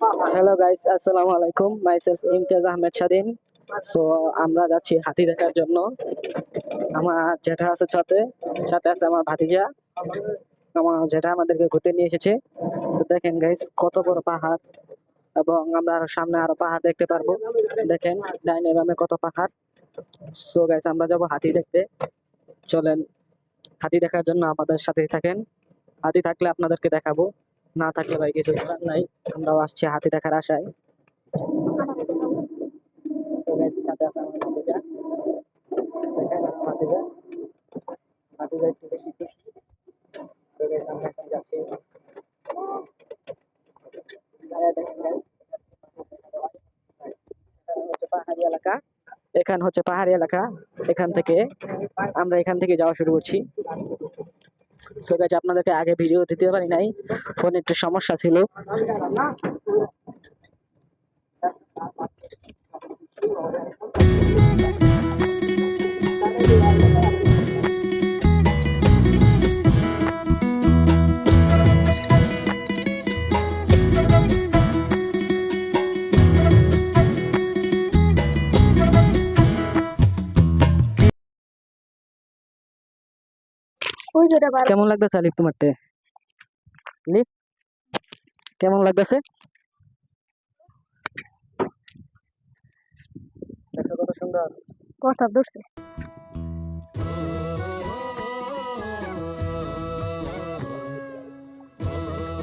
Hello guys আসসালামু আলাইকুম myself Imtiaz Ahmed স্বাধীন সো আমরা যাচ্ছি হাতি দেখার জন্য। আমার জেঠা আছে সাথে। সাথে আছে আমার ভাতিজা। আমার জেঠা আমাদেরকে ঘুরতে নিয়ে এসেছে। তো দেখেন গাইস কত বড় পাহাড়। এবং আমরা আরও সামনে আরও পাহাড় দেখতে পারব। দেখেন, ডাইনে বামে কত পাহাড়। সো গাইস আমরা যাব হাতি দেখতে। চলেন, হাতি দেখার জন্য আমাদের সাথেই থাকেন। হাতি থাকলে আপনাদেরকে দেখাবো। না থাকলে ভাই কিছু করার নাই আমরাও আসছি হাতি দেখার আশায়। আমার যাচ্ছি। পাহাড়ি এলাকা। এখান হচ্ছে পাহাড়ি এলাকা। এখান থেকে আমরা এখান থেকে যাওয়া শুরু করছি। সো গাইজ আপনাদেরকে আগে ভিডিও দিতে পারি নাই। ফোনে একটু সমস্যা ছিল। ওই কেমন লাগতেছে আলিফ তোমারটে? আলিফ? কেমন লাগতেছে? কত সুন্দর। কথা ধরছে।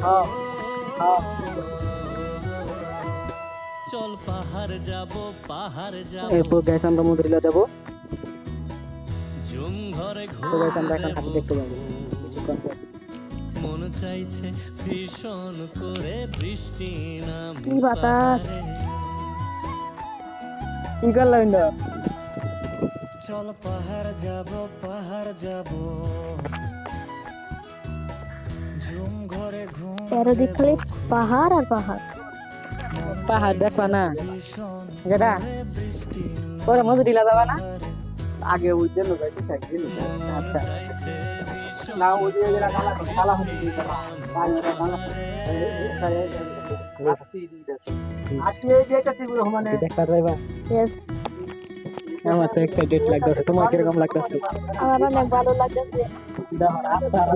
হ্যাঁ হ্যাঁ। চল পাহাড় যাব পাহাড় যাব। এরপর গ্যাস আমরা মন্দিরে যাব। তো আমরা এখন হাতি দেখতে যাব। মন চাইছে ভীষণ করে বৃষ্টি না বাতাস। কি করলাম না চল পাহাড় যাব পাহাড় যাব। ঝুম ঘরে ঘুম চারিদিক খালি পাহাড় আর পাহাড়। পাহাড় দেখবা না। বৃষ্টি পরে মজুরিলা যাবা না? আগে ওই জন্য যাইতে চাইছি আচ্ছা চাইছে ভীষণ না ওই যে কালা কালা পারবা Yes, আমার তো এক্সাইটেড লাগতেছে। তোমার কীরকম লাগতেছে? আমার অনেক ভালো লাগতেছে। দেখো রাস্তার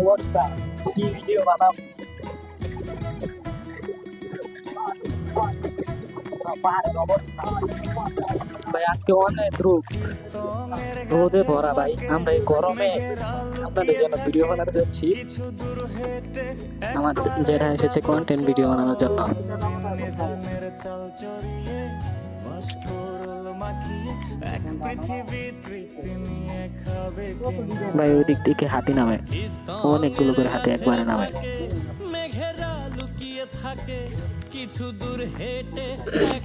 কি ভিডিও বানাবো? ভাই, আজকে অনেক রোদ। রোদে ভরা, ভাই। আমরা এই গরমে আপনাদের জন্য ভিডিও বানাতে যাচ্ছি। আমার যেটা এসেছে কন্টেন্ট ভিডিও বানানোর জন্য। ভাই, ওই দিক থেকে হাতি নামে। অনেকগুলো করে হাতি একবারে নামে। কিছু দূর হেঁটে এক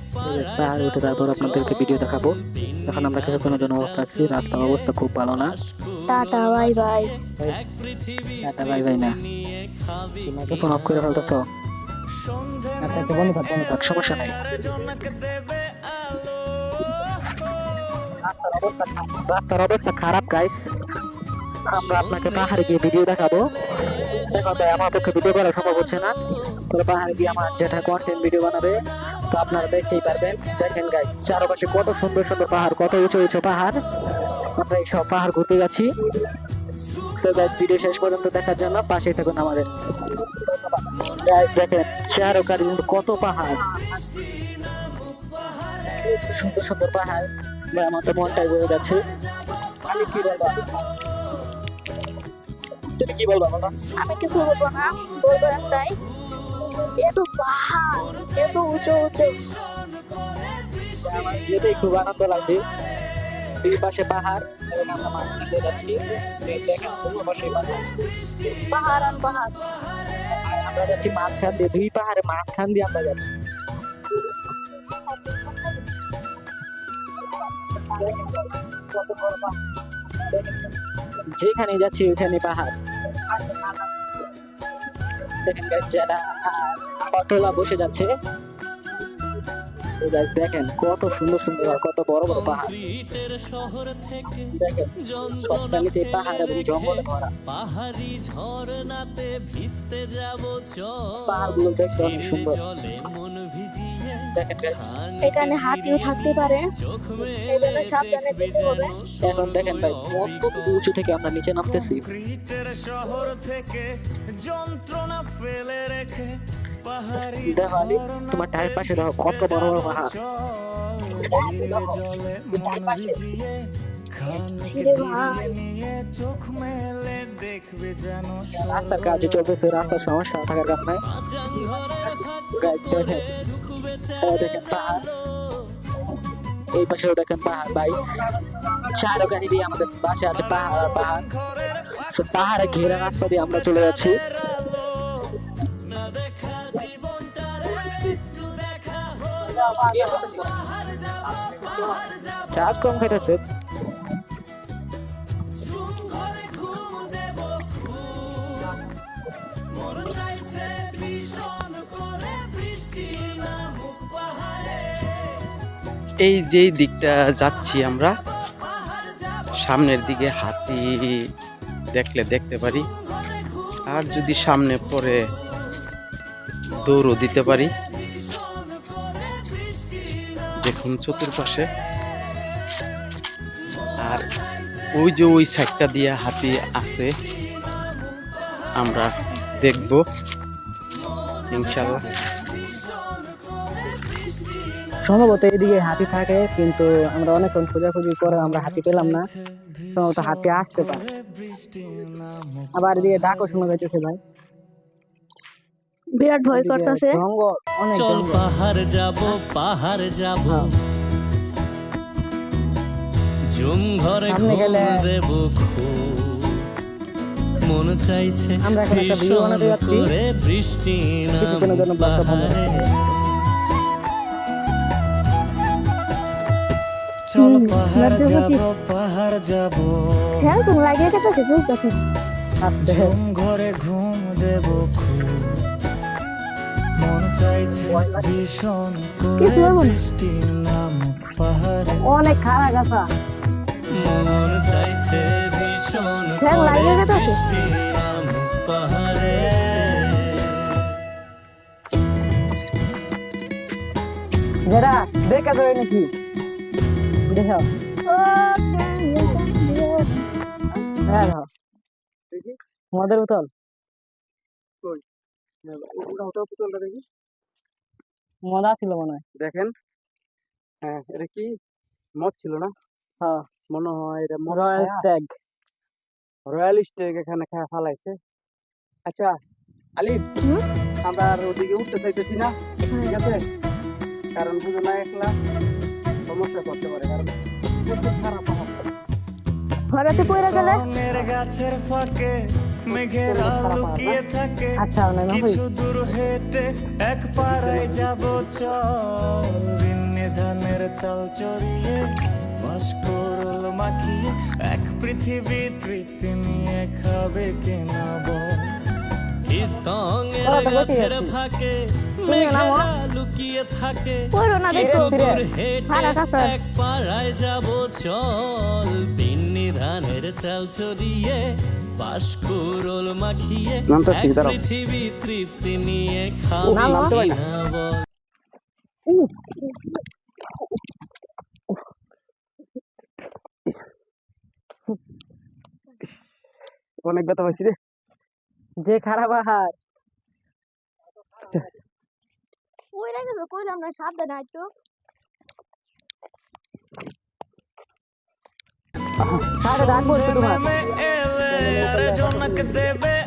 পাহাড়ে উঠে তারপর আপনাদেরকে ভিডিও দেখাবো। এখন আমরা কিছুক্ষণের জন্য অবস্থা আছি। রাস্তার অবস্থা খুব ভালো না। Tata bye bye. Tata bye bye না। তোমাকে ফোন অফ করে ফেলতেছ? আচ্ছা আচ্ছা বন্ধ থাক বন্ধ থাক সমস্যা নাই। রাস্তার অবস্থা খারাপ গাইস আমরা আপনাকে পাহাড়ে গিয়ে ভিডিও দেখাবো। এখন আমার পক্ষে ভিডিও করা সম্ভব হচ্ছে না। তবে পাহাড়ে গিয়ে আমার যেটা কন্টেন্ট ভিডিও বানাবে। তো আপনারা দেখতেই পারবেন। দেখেন গাইস চারপাশে কত সুন্দর সুন্দর পাহাড়, কত উঁচু উঁচু পাহাড়। আমরা এই সব পাহাড় ঘুরতে যাচ্ছি। সো গাইস ভিডিও শেষ পর্যন্ত দেখার জন্য পাশেই থাকুন আমাদের। গাইস দেখেন, চারোকার কত পাহাড়। সুন্দর সুন্দর পাহাড়। আমার তো মনটাই বয়ে যাচ্ছে। আমি কি বলব? তুমি কি বলব আমি কিছু বলব না, বলব একটাই। এত পাহাড় এত উঁচু উঁচু। আমার যেতেই খুব আনন্দ লাগছে। দুই পাশে পাহাড় এবং আমরা মাঝখান যাচ্ছি। দেখেন পাশে পাহাড়। পাহাড় আর পাহাড়। আমরা যাচ্ছি মাঝখান দিয়ে দুই পাহাড়ে মাঝখান দিয়ে আমরা যাচ্ছি। যেখানে যাচ্ছি ওখানে পাহাড়। যারা অটোলা বসে যাচ্ছে। দেখেন কত সুন্দর সুন্দর আর কত বড় বড় পাহাড়। শহর থেকে পাহাড় এবং জঙ্গলে ভরা। পাহাড়ি ঝর্ণাতে ভিজতে যাব চল। পাহাড়গুলো দেখতে অনেক সুন্দর। জলে মন দেখেন এখানে হাতিও থাকতে পারে। সাবধানে যেতে হবে। এখন দেখেন ভাই কত উঁচু থেকে আমরা নিচে নামতেছি। শহর থেকে যন্ত্রণা ফেলে রেখে পাহাড়ি দেখো তোমার টায়ের পাশে দেখো কত বড় বড় পাহাড়। রাস্তার কাজ চলতেছে, রাস্তার সমস্যা, থাকার কারণে দেখেন পাহাড়। এই পাশেও দেখেন পাহাড়, ভাই। চারোখানি দিয়ে আমাদের পাশে আছে পাহাড় আর পাহাড় পাহাড়ে ঘেরা রাস্তা দিয়ে আমরা চলে যাচ্ছি। চার্জ কম খেটেছে এই যেই দিকটা যাচ্ছি আমরা, সামনের দিকে হাতি দেখলে দেখতে পারি। আর যদি সামনে পরে দৌড়ও দিতে পারি। দেখুন চতুর্পাশে। আর ওই যে ওই সাইডটা দিয়ে হাতি আছে, আমরা দেখব। ইনশাল্লাহ। সম্ভবত এদিকে হাতি থাকে কিন্তু আমরা অনেকক্ষণ খোঁজাখুঁজি করে আমরা হাতি পেলাম না। সম্ভবত হাতি আসতে পারে। আবার এদিকে ডাকও শোনা যাইতেছে ভাই। বিরাট ভয় করতেছে। চল পাহাড় যাব পাহাড় যাব। হ্যাঁ। জুম ঘরে ঘুম দেব মন চাইছে আমরা একটা ভিডিও ভীষণ বানাতে যাচ্ছি। করে বৃষ্টি বন্ধ পাহাড়ে। চল পাহাড়। যাব পাহাড় যাব। হ্যাঁ তুমি লাগিয়ে ঘুম ঘরে ঘুম দেব খুব। মন চাইছে ভীষণ করে বৃষ্টি নামুক পাহাড়ে। অনেক খারাপ মন চাইছে ভীষণ করে বৃষ্টি নামুক পাহাড়ে। যেটা দেখা নাকি দেখো হ্যাঁ দেখো আমাদের উতল মজা ছিল মনে হয়। দেখেন। হ্যাঁ এটা কি? মদ ছিল না? হ্যাঁ। মনে হয় এটা রয়্যাল স্ট্যাগ। রয়্যাল স্টেক এখানে খায় ফালাইছে। আচ্ছা আলিফ আমরা ওদিকে উঠতে চাইতেছি না। ঠিক আছে? কারণ বুঝো না একলা। সমস্যা করতে পারে কারণ খারাপ পাহাড়। পড়ে গেলে? গাছের ফাঁকে মেঘের লুকিয়ে থাকে। আচ্ছা কিছু দূর হেঁটে এক পাড়ায় যাব চল। ধানের চাল চড়িয়ে বাসকরল মাখিয়ে এক পৃথিবী তৃপ্তি নিয়ে খাবে কেনা বল। গাছের ফাঁকে তুমি লুকিয়ে থাকে। পড়ো না দেখো কিছু দূর হেঁটে এক পাড়ায় যাব চল। বিন্নি ধানের চাল বাসকরল মাখিয়ে এক পৃথিবী তৃপ্তি নিয়ে খাবে না। বল। অনেক ব্যথা পাইছি রে। যে খারাপ আহার। রাখে তো কইলাম না সাবধানে একটু আরে তোমার। আর জনক দেবে।